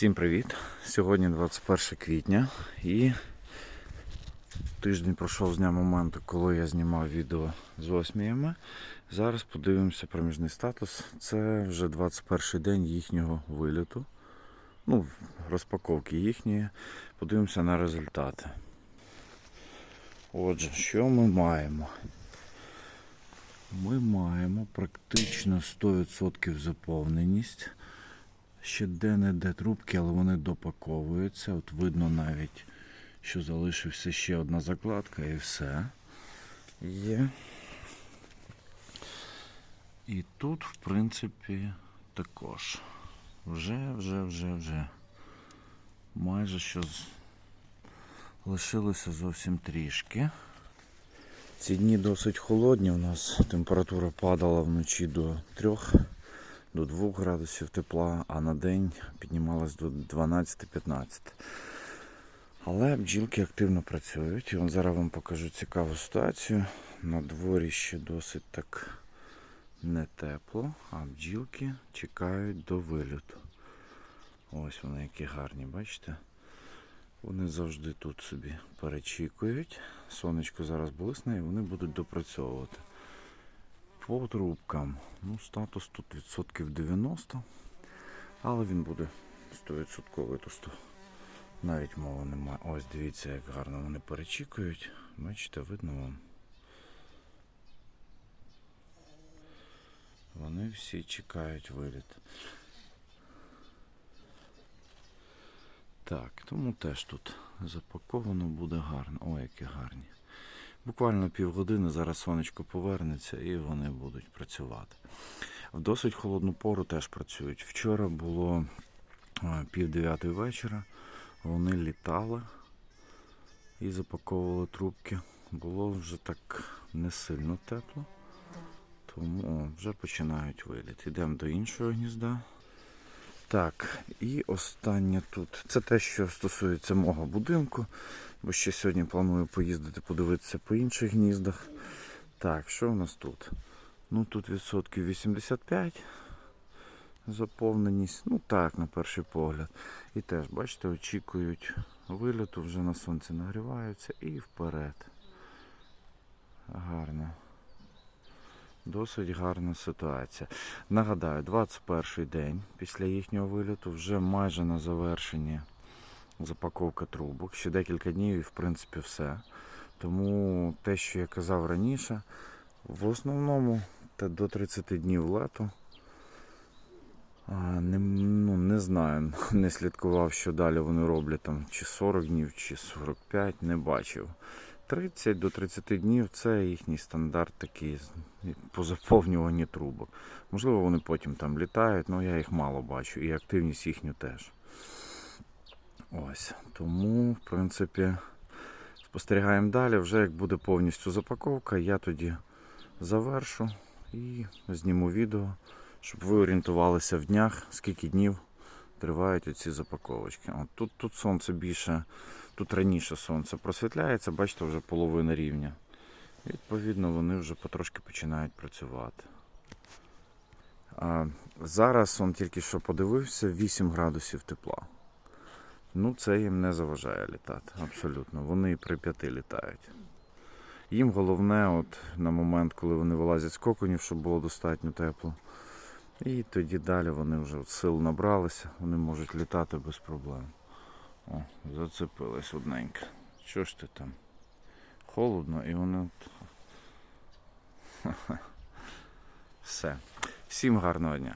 Всім привіт! Сьогодні 21 квітня і тиждень пройшов з дня моменту, коли я знімав відео з осміями. Зараз подивимося проміжний статус. Це вже 21 день їхнього виліту. Ну, розпаковки їхньої. Подивимося на результати. Отже, що ми маємо? Ми маємо практично 100% заповненість. Ще де-не-де трубки, але вони допаковуються. От видно навіть, що залишився ще одна закладка і все є. І тут, в принципі, також. Вже, вже, вже, вже. Майже що лишилося зовсім трішки. Ці дні досить холодні. У нас температура падала вночі до 3 до 2 градусів тепла, а на день піднімалась до 12-15. Але бджілки активно працюють. І зараз вам покажу цікаву ситуацію. На дворі ще досить так не тепло, а бджілки чекають до виліту. Ось вони які гарні, бачите? Вони завжди тут собі перечікують. Сонечко зараз блисне і вони будуть допрацьовувати. По трубкам. Ну, статус тут відсотків 90, але він буде 100% то 100. Навіть мови немає. Ось дивіться, як гарно вони перечікують. Бачите, видно вам. Вони всі чекають виліт. Так, тому теж тут запаковано буде гарно. Ой, які гарні. Буквально півгодини зараз сонечко повернеться і вони будуть працювати. В досить холодну пору теж працюють. Вчора було е, пів дев'ятої вечора. Вони літали і запаковували трубки. Було вже так не сильно тепло. Тому вже починають виліт. Йдемо до іншого гнізда. Так, і останнє тут. Це те, що стосується мого будинку. Бо ще сьогодні планую поїздити, подивитися по інших гніздах. Так, що у нас тут? Ну тут відсотків 85 заповненість. Ну так, на перший погляд. І теж, бачите, очікують виліту, вже на сонці нагріваються і вперед. Гарно. Досить гарна ситуація. Нагадаю, 21 день після їхнього виліту, вже майже на завершенні запаковка трубок. Ще декілька днів і в принципі все. Тому те, що я казав раніше, в основному та до 30 днів лету. Не, ну, не знаю, не слідкував, що далі вони роблять там чи 40 днів, чи 45, не бачив. 30 до 30 днів це їхній стандарт такий по заповнюванні трубок. Можливо, вони потім там літають, але я їх мало бачу, і активність їхню теж. Ось. Тому, в принципі, спостерігаємо далі. Вже як буде повністю запаковка, я тоді завершу і зніму відео, щоб ви орієнтувалися в днях, скільки днів тривають оці запаковочки. От тут, тут сонце більше, тут раніше сонце просвітляється, бачите, вже половина рівня. Відповідно, вони вже потрошки починають працювати. А, зараз он тільки що подивився 8 градусів тепла. Ну, це їм не заважає літати. Абсолютно. Вони при п'яти літають. Їм головне, от на момент, коли вони вилазять з коконів, щоб було достатньо тепло. І тоді далі вони вже от сил набралися, вони можуть літати без проблем. О, зацепилась одненька. Що ж ти там? Холодно і воно. Все. Всім гарного дня.